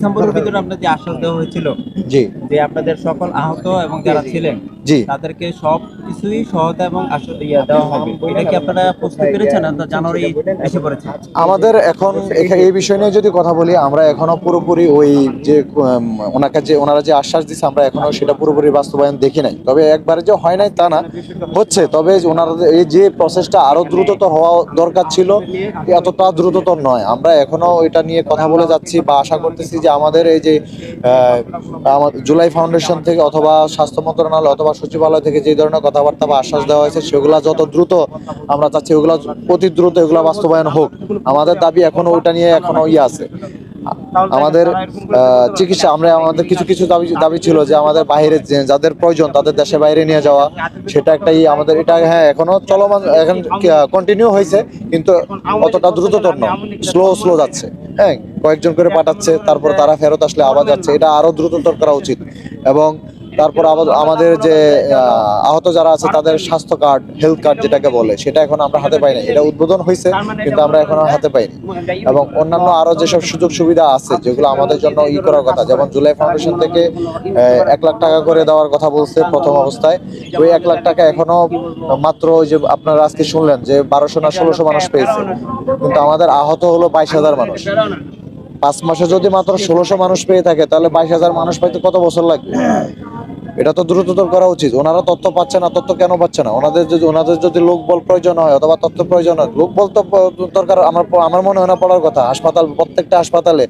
ডিসেম্বরের ভিতরে আপনাদের যে আশ্বাস দেওয়া হয়েছিল জি। যে আপনাদের সকল আহত এবং যারা ছিলেন জি। তাদেরকে সব কিছুই সহায়তা এবং আশ্বাস ইয়ে দেওয়া হবে। এটা কি আপনারা প্রস্তুত করেছেন? জানুয়ারি এসে পড়েছে। আমাদের এখন এই বিষয় নিয়ে যদি কথা বলি আমরা এখনও পুরোপুরি ওই যে ওনাকে যে ওনারা যে আশ্বাস দিচ্ছে আমরা এখনও সেটা পুরোপুরি বাস্তবায়ন দেখি নাই। তবে একবারে যে হয় নাই তা না হচ্ছে। তবে ওনারা এই যে প্রসেসটা আরও দ্রুততর হওয়া দরকার ছিল এতটা দ্রুততর নয়। আমরা এখনও এটা নিয়ে কথা বলে যাচ্ছি বা আশা করতেছি যে আমাদের এই যে আমার জুলাই ফাউন্ডেশন থেকে অথবা স্বাস্থ্য মন্ত্রণালয় অথবা সচিবালয় থেকে যে ধরনের কথাবার্তা বা আশ্বাস দেওয়া হয়েছে, সেগুলো যত দ্রুত আমরা চাচ্ছি, ওগুলো অতি দ্রুত এগুলো বাস্তবায়ন হোক। আমাদের দাবি এখনও ওইটা নিয়ে এখনও ইয়ে আছে। আমাদের চিকিৎসা, আমরা আমাদের কিছু কিছু দাবি দাবি ছিল যে আমাদের বাইরে যাদের প্রয়োজন, তাদের দেশে বাইরে নিয়ে যাওয়া, সেটা একটাই আমাদের এটা হ্যাঁ এখনও চলমান, এখন কন্টিনিউ হয়েছে, কিন্তু অতটা দ্রুততর নয়। স্লো স্লো যাচ্ছে। হ্যাঁ কয়েকজন করে পাঠাচ্ছে, তারপর তারা ফেরত আসলে আবার যাচ্ছে। এটা আরও দ্রুততর করা উচিত। এবং তারপর আমাদের যে আহত যারা আছে, তাদের স্বাস্থ্য কার্ড হেলথ কার্ড যেটাকে বলে, সেটা এখন আমরা হাতে পাইনি এটা উদ্বোধন হয়েছে, কিন্তু আমরা এখনও হাতে পাইনি। এবং অন্যান্য আরও যেসব সুযোগ সুবিধা আছে, যেগুলো আমাদের জন্য ই করার কথা, যেমন জুলাই ফাউন্ডেশন থেকে এক লাখ টাকা করে দেওয়ার কথা বলছে প্রথম অবস্থায়। ওই এক লাখ টাকা এখনও মাত্র ওই যে আপনারা আজকে শুনলেন যে বারোশো না ষোলোশো মানুষ পেয়েছে। কিন্তু আমাদের আহত হলো বাইশ হাজার মানুষ। পাঁচ মাসে যদি মাত্র ষোলোশো মানুষ পেয়ে থাকে, তাহলে বাইশ হাজার মানুষ পাইতে কত বছর লাগবে? এটা তো দ্রুততর করা উচিত। ওনারা তথ্য পাচ্ছে না, তথ্য কেন পাচ্ছে না? ওনাদের যদি ওনাদের যদি লোক বল প্রয়োজন হয় অথবা তথ্য প্রয়োজন হয়, লোক বল তো দরকার আমার আমার মনে হয় না পড়ার কথা। হাসপাতাল, প্রত্যেকটা হাসপাতালে,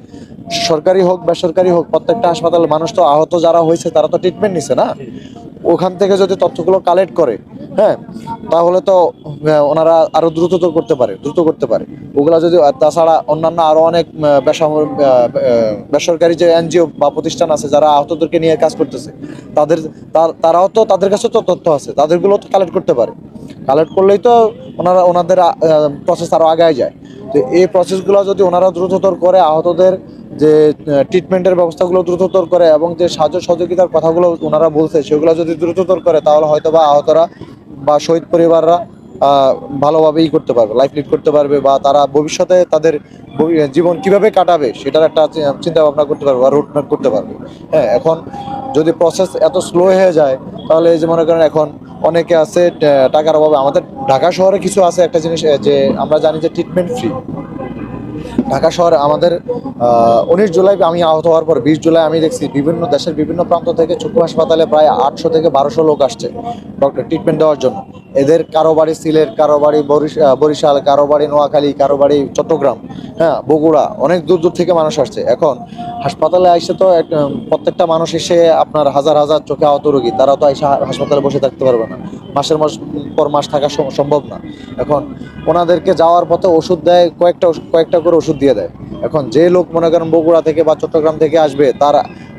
সরকারি হোক, বেসরকারি হোক, প্রত্যেকটা হাসপাতালে মানুষ তো আহত যারা হয়েছে তারা তো ট্রিটমেন্ট নিছে না? ওখান থেকে যদি তথ্যগুলো কালেক্ট করে হ্যাঁ তাহলে তো ওনারা আরও দ্রুততর করতে পারে, দ্রুত করতে পারে। ওগুলা যদি তাছাড়া অন্যান্য আরও অনেক বেসরকারি যে এনজিও বা প্রতিষ্ঠান আছে, যারা আহতদেরকে নিয়ে কাজ করতেছে, তাদের, তার- তারাও তো তাদের কাছে তো তথ্য আছে, তাদেরগুলো তো কালেক্ট করতে পারে। কালেক্ট করলেই তো ওনারা, ওনাদের প্রসেস আরও আগায় যায়। তো এই প্রসেসগুলো যদি ওনারা দ্রুততর করে আহতদের যে ট্রিটমেন্টের ব্যবস্থাগুলো দ্রুততর করে এবং যে সাহায্য সহযোগিতার কথাগুলো ওনারা বলছে, সেগুলো যদি দ্রুততর করে, তাহলে হয়তো বা আহতরা বা শহীদ পরিবাররা ভালোভাবেই করতে পারবে লাইফ লিড করতে পারবে বা তারা ভবিষ্যতে তাদের জীবন কীভাবে কাটাবে, সেটার একটা চিন্তা ভাবনা করতে পারবে বা রুটম্যাপ করতে পারবে। হ্যাঁ এখন যদি প্রসেস এত স্লো হয়ে যায়, তাহলে যে মনে করেন এখন অনেকে আছে টাকার অভাবে, আমাদের ঢাকা শহরে কিছু আছে একটা জিনিস, যে আমরা জানি যে ট্রিটমেন্ট ফ্রি ঢাকা শহরে আমাদের উনিশ জুলাই আমি আহত হওয়ার পর, বিশ জুলাই আমি দেখছি বিভিন্ন দেশের বিভিন্ন প্রান্ত থেকে চক্ষু হাসপাতালে প্রায় আটশো থেকে বারোশো লোক আসছে ডক্টর ট্রিটমেন্ট দেওয়ার জন্য। এদের কারও বাড়ি সিলেট কারও বাড়ি বরিশ- বরিশাল কারও বাড়ি নোয়াখালী কারও বাড়ি চট্টগ্রাম হ্যাঁ বগুড়া, অনেক দূর দূর থেকে মানুষ আসছে। এখন হাসপাতালে এসে তো প্রত্যেকটা মানুষ এসে আপনার হাজার হাজার চোখে আহত রোগী তারা তো এসে হাসপাতালে বসে থাকতে পারবে না। মাসের মাস, পর মাস থাকা সম- সম্ভব না। এখন ওনাদেরকে যাওয়ার পথে ওষুধ দেয়, কয়েকটা কয়েকটা করে ওষুধ দিয়ে দেয়। এখন যে লোক মনে করেন বগুড়া থেকে বা চট্টগ্রাম থেকে আসবে, তার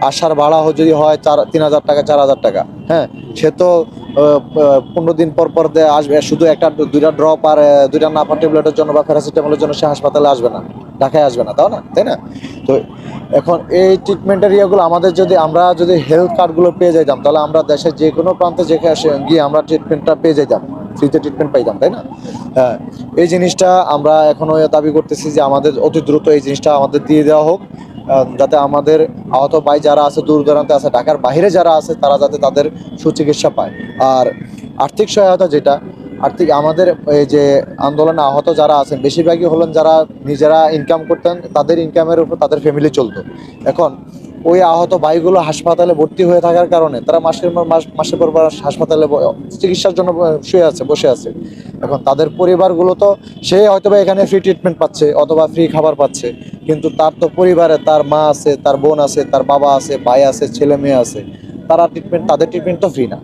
আসার ভাড়া যদি হয় চার, তিন হাজার টাকা, চার হাজার টাকা। হ্যাঁ সে তো পনেরো দিন পর পর আসবে। শুধু একটা, দুইটা ড্রপ আর দুইটা নাপা ট্যাবলেটের জন্য বা প্যারাসিটামলের জন্য সে হাসপাতালে আসবে না, ঢাকায় আসবে না, তাও না? তাই না? তো এখন এই ট্রিটমেন্টের ইয়েগুলো আমাদের যদি, আমরা যদি হেলথ কার্ডগুলো পেয়ে যাইতাম, তাহলে আমরা দেশের যে কোনো প্রান্তে যেখানে গিয়ে আমরা ট্রিটমেন্টটা পেয়ে যাইতাম ফ্রিতে ট্রিটমেন্ট পাইতাম, তাই না? হ্যাঁ এই জিনিসটা আমরা এখনও দাবি করতেছি যে আমাদের অতি দ্রুত এই জিনিসটা আমাদের দিয়ে দেওয়া হোক। যাতে আমাদের আহত ভাই যারা আছে, দূর দূরান্তে আছে, ঢাকার বাইরে যারা আছে, তারা যাতে তাদের সুচিকিৎসা পায়। আর আর্থিক সহায়তা যেটা, আর্থিক আমাদের এই যে আন্দোলনে আহত যারা আছেন, বেশিরভাগই হলেন যারা নিজেরা ইনকাম করতেন, তাদের ইনকামের উপর তাদের ফ্যামিলি চলতো। এখন ওই আহত ভাইগুলো হাসপাতালে ভর্তি হয়ে থাকার কারণে তারা মাসের মাস, মাসের পর মাস হাসপাতালে চিকিৎসার জন্য শুয়ে আছে, বসে আছে। এখন তাদের পরিবারগুলো তো, সে হয়তো বা এখানে ফ্রি ট্রিটমেন্ট পাচ্ছে অথবা ফ্রি খাবার পাচ্ছে, কিন্তু তার তো পরিবারে তার মা আছে, তার বোন আছে, তার বাবা আছে, ভাই আছে, ছেলে মেয়ে আছে, তারা ট্রিটমেন্ট তাদের ট্রিটমেন্ট তো ফ্রি না।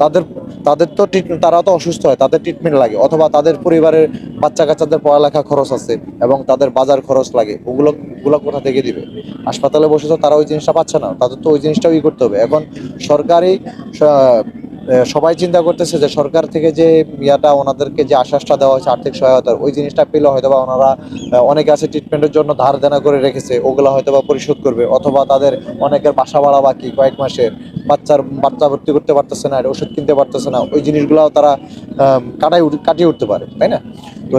তাদের তাদের তো তারা তো অসুস্থ হয়, তাদের ট্রিটমেন্ট লাগে, অথবা তাদের পরিবারের বাচ্চা কাচ্চাদের পড়ালেখা খরচ আছে এবং তাদের বাজার খরচ লাগে, ওগুলো ওগুলো কোথা থেকে দিবে? হাসপাতালে বসে তো তারা ওই জিনিসটা পাচ্ছে না, তাদের তো ওই জিনিসটাও ই করতে হবে। এখন সরকারি সবাই চিন্তা করতেছে যে সরকার থেকে যে ইয়াটা ওনাদেরকে যে আশ্বাসটা দেওয়া হয়েছে, আর্থিক সহায়তার, ওই জিনিসটা পেলে হয়তো বা ওনারা অনেক আছে ট্রিটমেন্টের জন্য ধার দেনা করে রেখেছে, ওগুলো হয়তো বা পরিশোধ করবে, অথবা তাদের অনেকের বাসা ভাড়া বাকি কয়েক মাসের, বাচ্চার, বাচ্চা ভর্তি করতে পারতেছে না ওষুধ কিনতে পারতেছে না, ওই জিনিসগুলো তারা কাটাই কাটিয়ে উঠতে পারে, তাই না? তো